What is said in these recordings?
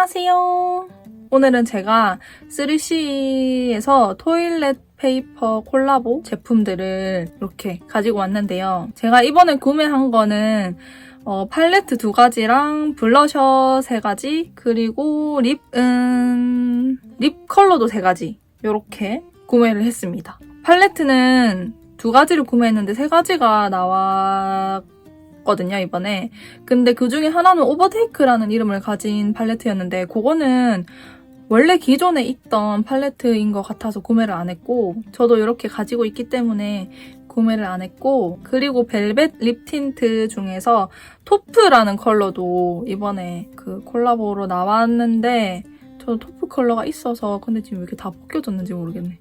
안녕하세요. 오늘은 제가 3CE에서 토일렛 페이퍼 콜라보 제품들을 이렇게 가지고 왔는데요. 제가 이번에 구매한 거는 어, 팔레트 두 가지랑 블러셔 세 가지, 그리고 립은 립 컬러도 세 가지 이렇게 구매를 했습니다. 팔레트는 두 가지를 구매했는데 세 가지가 나 왔거든요, 이번에. 근데 그 중에 하나는 오버테이크라는 이름을 가진 팔레트였는데, 그거는 원래 기존에 있던 팔레트인 것 같아서 구매를 안 했고, 저도 이렇게 가지고 있기 때문에 구매를 안 했고, 그리고 벨벳 립 틴트 중에서 토프라는 컬러도 이번에 그 콜라보로 나왔는데, 저도 토프 컬러가 있어서, 근데 지금 왜 이렇게 다 벗겨졌는지 모르겠네.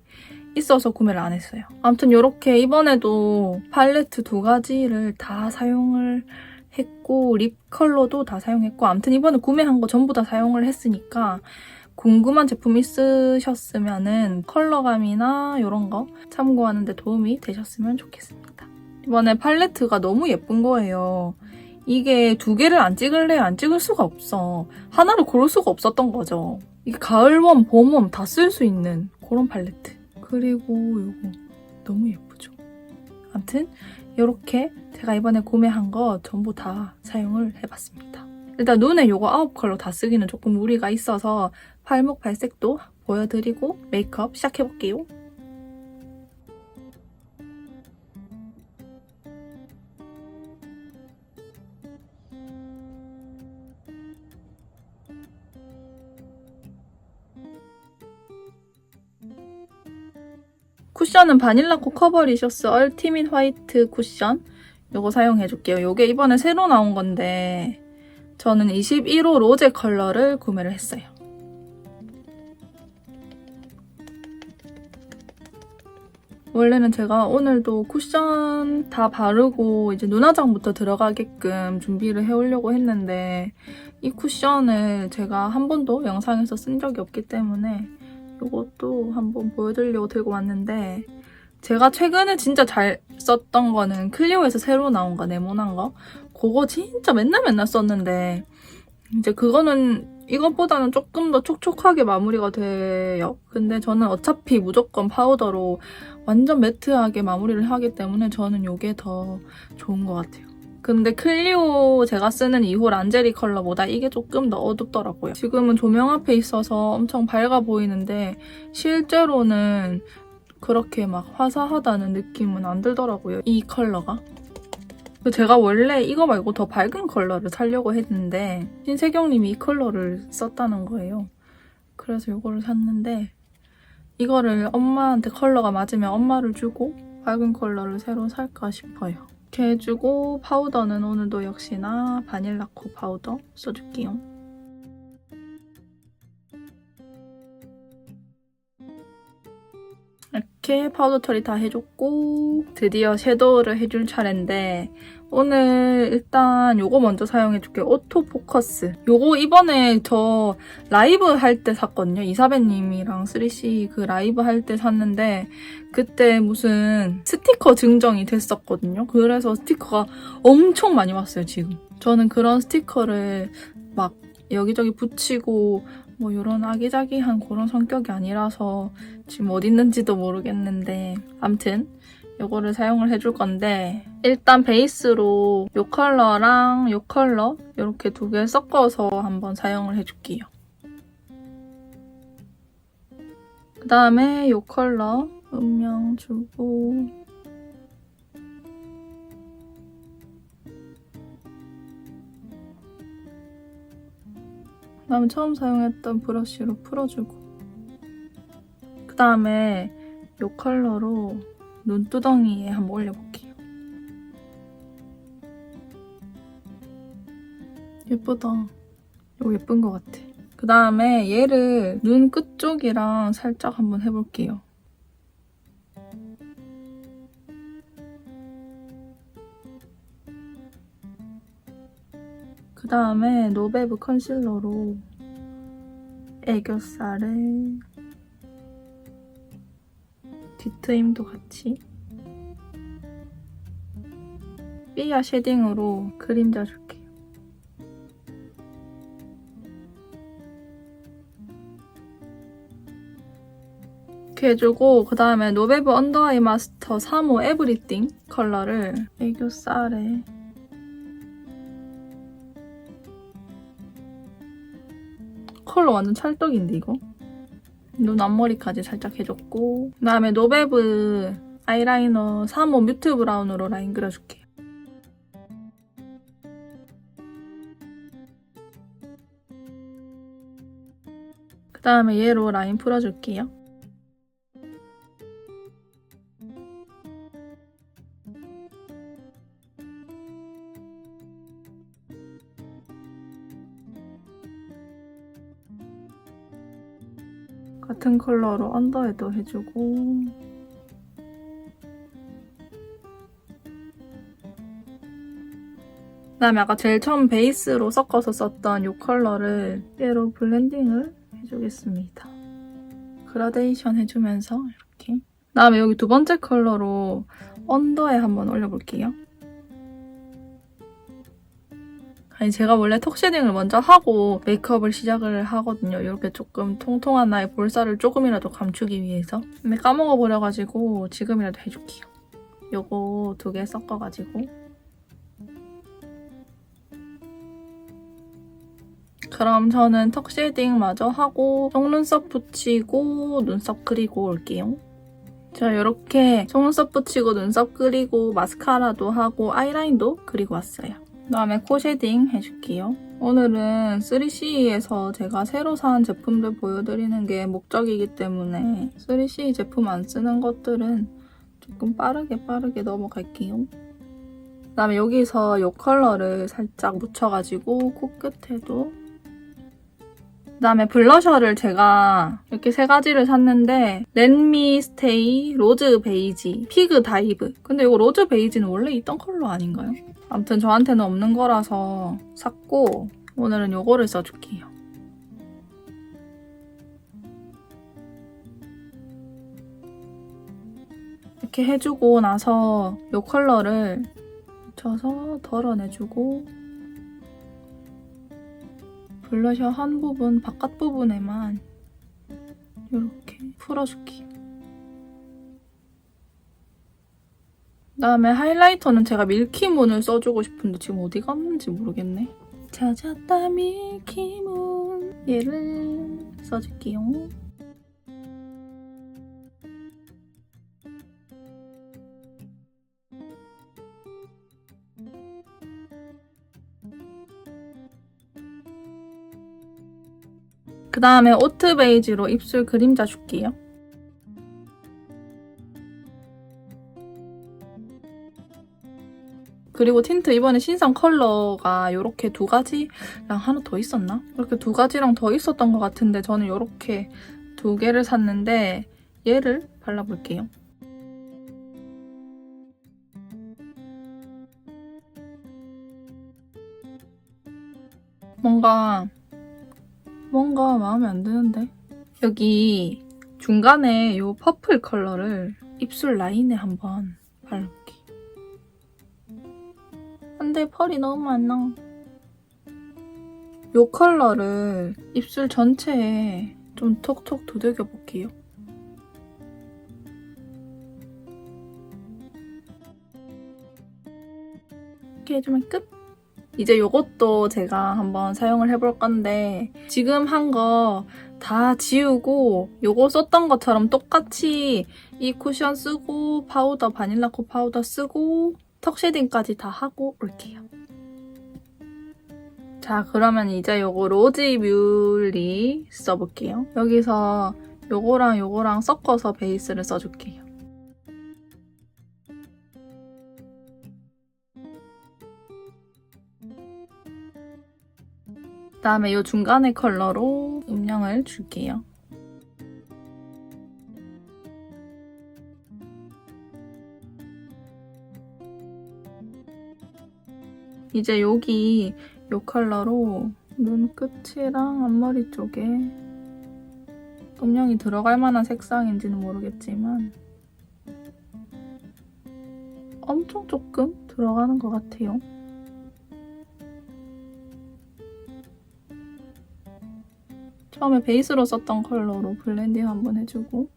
있어서 구매를 안 했어요. 아무튼 이렇게 이번에도 팔레트 두 가지를 다 사용을 했고 립 컬러도 다 사용했고 아무튼 이번에 구매한 거 전부 다 사용을 했으니까 궁금한 제품 있으셨으면은 컬러감이나 이런 거 참고하는데 도움이 되셨으면 좋겠습니다. 이번에 팔레트가 너무 예쁜 거예요. 이게 두 개를 안 찍을래 안 찍을 수가 없어. 하나를 고를 수가 없었던 거죠. 이게 가을웜, 봄웜 다 쓸 수 있는 그런 팔레트. 그리고 이거 너무 예쁘죠? 아무튼 이렇게 제가 이번에 구매한 거 전부 다 사용을 해봤습니다. 일단 눈에 이거 아홉 컬러 다 쓰기는 조금 무리가 있어서 팔목 발색도 보여드리고 메이크업 시작해볼게요. 쿠션은 바닐라 코 커버리셔스 얼티밋 화이트 쿠션 요거 사용해줄게요. 요게 이번에 새로 나온 건데 저는 21호 로제 컬러를 구매를 했어요. 원래는 제가 오늘도 쿠션 다 바르고 이제 눈화장부터 들어가게끔 준비를 해오려고 했는데 이 쿠션을 제가 한 번도 영상에서 쓴 적이 없기 때문에 이것도 한번 보여드리려고 들고 왔는데 제가 최근에 진짜 잘 썼던 거는 클리오에서 새로 나온 거 네모난 거 그거 진짜 맨날 맨날 썼는데 이제 그거는 이것보다는 조금 더 촉촉하게 마무리가 돼요. 근데 저는 어차피 무조건 파우더로 완전 매트하게 마무리를 하기 때문에 저는 이게 더 좋은 것 같아요. 근데 클리오 제가 쓰는 2호 란제리 컬러보다 이게 조금 더 어둡더라고요. 지금은 조명 앞에 있어서 엄청 밝아 보이는데 실제로는 그렇게 막 화사하다는 느낌은 안 들더라고요. 이 컬러가. 제가 원래 이거 말고 더 밝은 컬러를 사려고 했는데 신세경님이 이 컬러를 썼다는 거예요. 그래서 이거를 샀는데 이거를 엄마한테 컬러가 맞으면 엄마를 주고 밝은 컬러를 새로 살까 싶어요. 이렇게 해주고 파우더는 오늘도 역시나 바닐라코 파우더 써줄게요. 이렇게 파우더 처리 다 해줬고 드디어 섀도우를 해줄 차례인데 오늘 일단 요거 먼저 사용해줄게요. 오토포커스. 요거 이번에 저 라이브 할 때 샀거든요. 이사배님이랑 3C 그 라이브 할 때 샀는데 그때 무슨 스티커 증정이 됐었거든요. 그래서 스티커가 엄청 많이 왔어요, 지금. 저는 그런 스티커를 막 여기저기 붙이고 뭐 이런 아기자기한 그런 성격이 아니라서 지금 어디 있는지도 모르겠는데 암튼 이거를 사용을 해줄 건데 일단 베이스로 이 컬러랑 이 컬러 이렇게 두 개 섞어서 한번 사용을 해줄게요. 그 다음에 이 컬러 음영 주고 다음에 처음 사용했던 브러쉬로 풀어주고 그 다음에 이 컬러로 눈두덩이에 한번 올려볼게요. 예쁘다. 이거 예쁜 것 같아. 그 다음에 얘를 눈 끝쪽이랑 살짝 한번 해볼게요. 그다음에 노베브 컨실러로 애교살에 뒤트임도 같이 삐아 쉐딩으로 그림자 줄게요. 이렇게 해주고 그 다음에 노베브 언더아이 마스터 3호 에브리띵 컬러를 애교살에 컬러 완전 찰떡인데 이거? 눈 앞머리까지 살짝 해줬고 그 다음에 노베브 아이라이너 3호 뮤트 브라운으로 라인 그려줄게요. 그 다음에 얘로 라인 풀어줄게요. 컬러로 언더에도 해주고 그 다음에 아까 제일 처음 베이스로 섞어서 썼던 이 컬러를 얘로 블렌딩을 해주겠습니다. 그라데이션 해주면서 이렇게 그 다음에 여기 두 번째 컬러로 언더에 한번 올려볼게요. 아니 제가 원래 턱 쉐딩을 먼저 하고 메이크업을 시작을 하거든요. 이렇게 조금 통통한 나의 볼살을 조금이라도 감추기 위해서. 근데 까먹어버려가지고 지금이라도 해줄게요. 요거 두 개 섞어가지고 그럼 저는 턱 쉐딩 마저 하고 속눈썹 붙이고 눈썹 그리고 올게요. 자 이렇게 속눈썹 붙이고 눈썹 그리고 마스카라도 하고 아이라인도 그리고 왔어요. 그다음에 코 쉐딩 해줄게요. 오늘은 3CE에서 제가 새로 산 제품들 보여드리는 게 목적이기 때문에 3CE 제품 안 쓰는 것들은 조금 빠르게 빠르게 넘어갈게요. 그다음에 여기서 이 컬러를 살짝 묻혀가지고 코끝에도 그다음에 블러셔를 제가 이렇게 세 가지를 샀는데 렌미 스테이, 로즈 베이지, 피그 다이브 근데 이거 로즈 베이지는 원래 있던 컬러 아닌가요? 아무튼 저한테는 없는 거라서 샀고 오늘은 이거를 써줄게요. 이렇게 해주고 나서 이 컬러를 묻혀서 덜어내주고 블러셔 한 부분, 바깥 부분에만 이렇게 풀어줄게요. 그다음에 하이라이터는 제가 밀키문을 써주고 싶은데 지금 어디 갔는지 모르겠네. 찾았다 밀키문 얘를 써줄게요. 그 다음에 오트 베이지로 입술 그림자 줄게요. 그리고 틴트 이번에 신상 컬러가 이렇게 두 가지랑 하나 더 있었나? 이렇게 두 가지랑 더 있었던 것 같은데 저는 이렇게 두 개를 샀는데 얘를 발라볼게요. 뭔가 뭔가 마음에 안 드는데 여기 중간에 이 퍼플 컬러를 입술 라인에 한번 발라볼게요. 근데 펄이 너무 많아. 이 컬러를 입술 전체에 좀 톡톡 두들겨 볼게요. 이렇게 해주면 끝! 이제 이것도 제가 한번 사용을 해볼 건데 지금 한 거 다 지우고 요거 썼던 것처럼 똑같이 이 쿠션 쓰고 파우더 바닐라 코 파우더 쓰고 턱 쉐딩까지 다 하고 올게요. 자 그러면 이제 요거 로지 뮬리 써볼게요. 여기서 요거랑 요거랑 섞어서 베이스를 써줄게요. 그다음에 이 중간의 컬러로 음영을 줄게요. 이제 여기 이 컬러로 눈 끝이랑 앞머리 쪽에 음영이 들어갈 만한 색상인지는 모르겠지만 엄청 조금 들어가는 것 같아요. 처음에 베이스로 썼던 컬러로 블렌딩 한번 해주고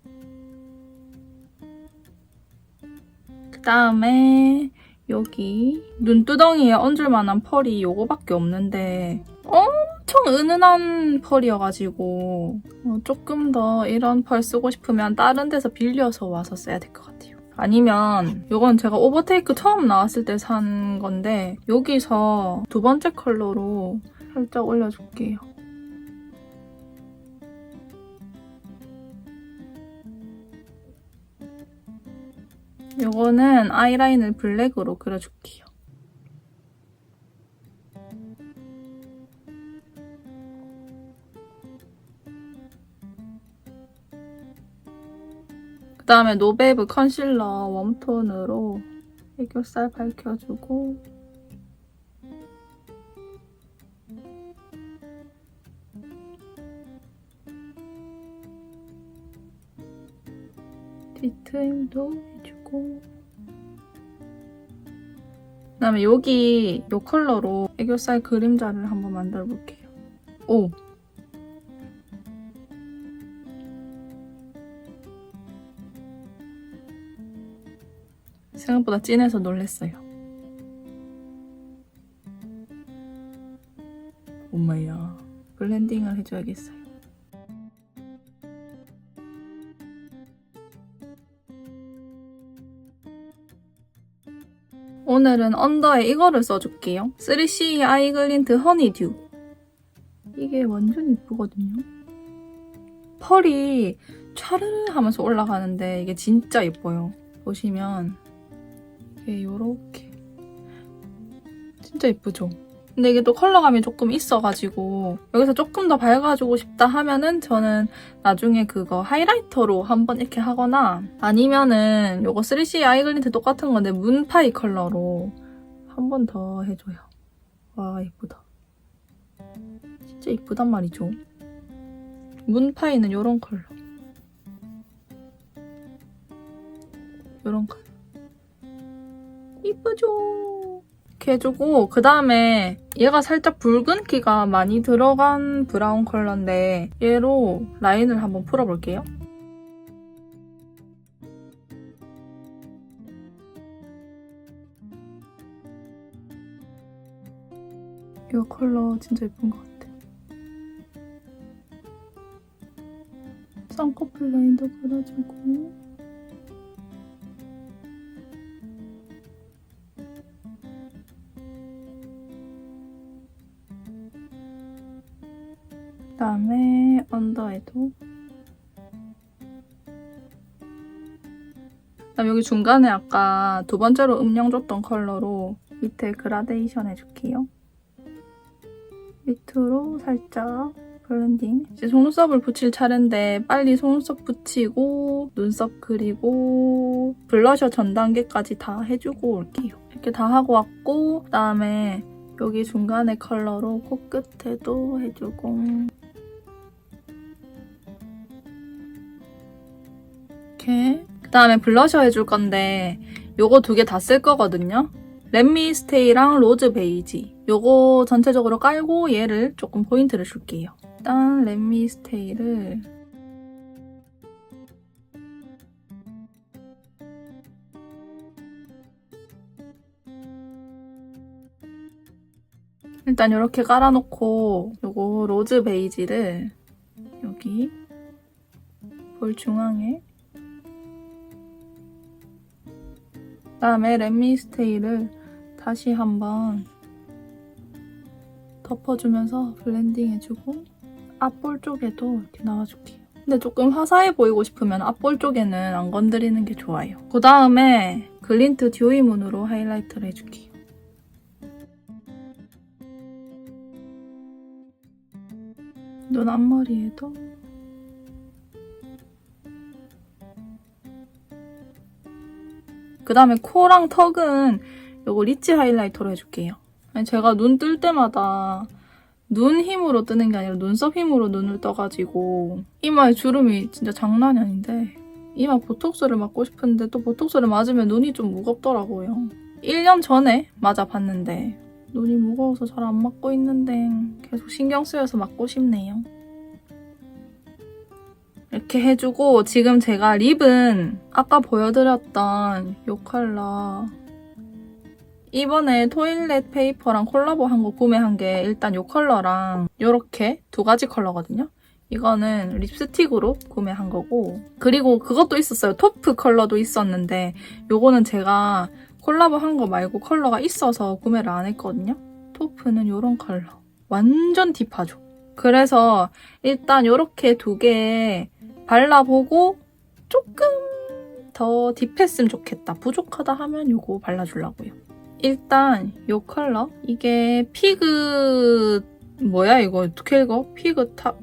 그 다음에 여기 눈두덩이에 얹을 만한 펄이 요거밖에 없는데 엄청 은은한 펄이어가지고 어, 조금 더 이런 펄 쓰고 싶으면 다른 데서 빌려서 와서 써야 될 것 같아요. 아니면 이건 제가 오버테이크 처음 나왔을 때 산 건데 여기서 두 번째 컬러로 살짝 올려줄게요. 이거는 아이라인을 블랙으로 그려줄게요. 그 다음에 노베브 컨실러 웜톤으로 애교살 밝혀주고 뒤트임도 해주고 그 다음에 여기 이 컬러로 애교살 그림자를 한번 만들어 볼게요. 오! 생각보다 진해서 놀랬어요. 엄마야, 블렌딩을 해줘야겠어요. 오늘은 언더에 이거를 써줄게요. 3CE 아이글린트 허니듀. 이게 완전 이쁘거든요. 펄이 촤르르 하면서 올라가는데 이게 진짜 예뻐요. 보시면 이게 요렇게 진짜 예쁘죠? 근데 이게 또 컬러감이 조금 있어가지고 여기서 조금 더 밝아주고 싶다 하면은 저는 나중에 그거 하이라이터로 한번 이렇게 하거나 아니면은 요거 3C 아이글린트 똑같은 건데 문파이 컬러로 한 번 더 해줘요. 와 예쁘다. 진짜 예쁘단 말이죠. 문파이는 요런 컬러. 요런 컬러. 이쁘죠? 이렇게 해주고 그 다음에 얘가 살짝 붉은기가 많이 들어간 브라운 컬러인데 얘로 라인을 한번 풀어볼게요. 이 컬러 진짜 예쁜 것 같아. 쌍꺼풀 라인도 그려주고 그다음에 언더에도 그다음 여기 중간에 아까 두 번째로 음영 줬던 컬러로 밑에 그라데이션 해줄게요. 밑으로 살짝 블렌딩. 이제 속눈썹을 붙일 차례인데 빨리 속눈썹 붙이고 눈썹 그리고 블러셔 전 단계까지 다 해주고 올게요. 이렇게 다 하고 왔고 그다음에 여기 중간에 컬러로 코끝에도 해주고 이렇게 그 다음에 블러셔 해줄 건데 요거 두 개 다 쓸 거거든요. 렛미 스테이랑 로즈 베이지 요거 전체적으로 깔고 얘를 조금 포인트를 줄게요. 일단 렛미 스테이를 일단 이렇게 깔아놓고 요거 로즈 베이지를 여기 볼 중앙에 다음에 렛미 스테이를 다시 한번 덮어주면서 블렌딩 해주고 앞볼 쪽에도 이렇게 나와줄게요. 근데 조금 화사해 보이고 싶으면 앞볼 쪽에는 안 건드리는 게 좋아요. 그 다음에 글린트 듀이 문으로 하이라이트를 해줄게요. 눈 앞머리에도 그 다음에 코랑 턱은 요거 리치 하이라이터로 해줄게요. 아니, 제가 눈 뜰 때마다 눈 힘으로 뜨는 게 아니라 눈썹 힘으로 눈을 떠가지고 이마에 주름이 진짜 장난이 아닌데 이마 보톡스를 맞고 싶은데 또 보톡스를 맞으면 눈이 좀 무겁더라고요. 1년 전에 맞아봤는데 눈이 무거워서 잘 안 맞고 있는데 계속 신경 쓰여서 맞고 싶네요. 이렇게 해주고 지금 제가 립은 아까 보여드렸던 이 컬러 이번에 토일렛 페이퍼랑 콜라보 한 거 구매한 게 일단 이 컬러랑 이렇게 두 가지 컬러거든요. 이거는 립스틱으로 구매한 거고 그리고 그것도 있었어요. 토프 컬러도 있었는데 요거는 제가 콜라보 한 거 말고 컬러가 있어서 구매를 안 했거든요. 토프는 이런 컬러. 완전 딥하죠. 그래서 일단 이렇게 두 개 발라보고 조금 더 딥했으면 좋겠다. 부족하다 하면 이거 발라주려고요. 일단 이 컬러 이게 피그 뭐야 이거 어떻게 읽어? 피그 타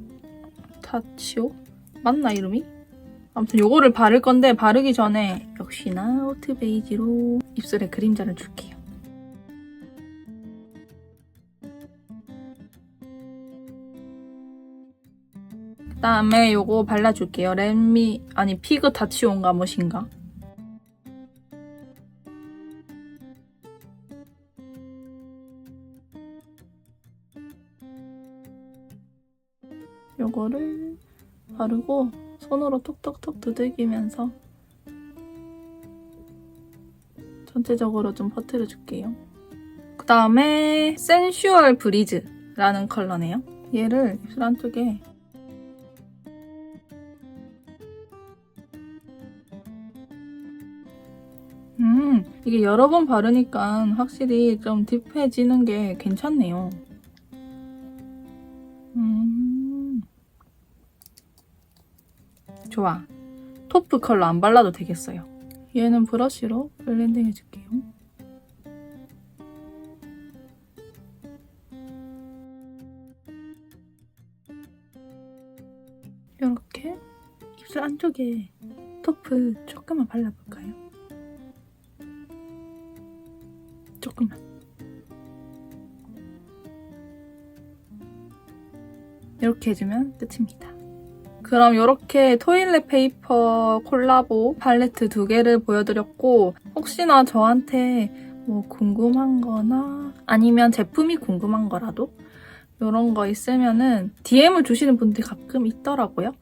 타치오 맞나 이름이? 아무튼 요거를 바를 건데 바르기 전에 역시나 오트 베이지로 입술에 그림자를 줄게요. 다음에 요거 발라줄게요. 렛미 아니 피그 타치오인가 무엇인가. 요거를 바르고 손으로 톡톡톡 두들기면서 전체적으로 좀 퍼뜨려 줄게요. 그 다음에 센슈얼 브리즈라는 컬러네요. 얘를 입술 안쪽에 이게 여러 번 바르니까 확실히 좀 딥해지는 게 괜찮네요. 음. 좋아. 토프 컬러 안 발라도 되겠어요. 얘는 브러쉬로 블렌딩 해줄게요. 이렇게 입술 안쪽에 토프 조금만 발라볼까요? 이렇게 해주면 끝입니다. 그럼 이렇게 토일렛 페이퍼 콜라보 팔레트 두 개를 보여드렸고 혹시나 저한테 뭐 궁금한 거나 아니면 제품이 궁금한 거라도 이런 거 있으면은 DM을 주시는 분들이 가끔 있더라고요.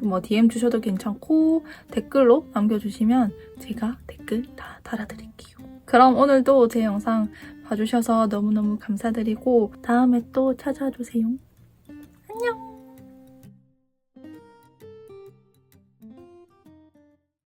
뭐 DM 주셔도 괜찮고 댓글로 남겨주시면 제가 댓글 다 달아드릴게요. 그럼 오늘도 제 영상 봐주셔서 너무너무 감사드리고 다음에 또 찾아주세요. 안녕!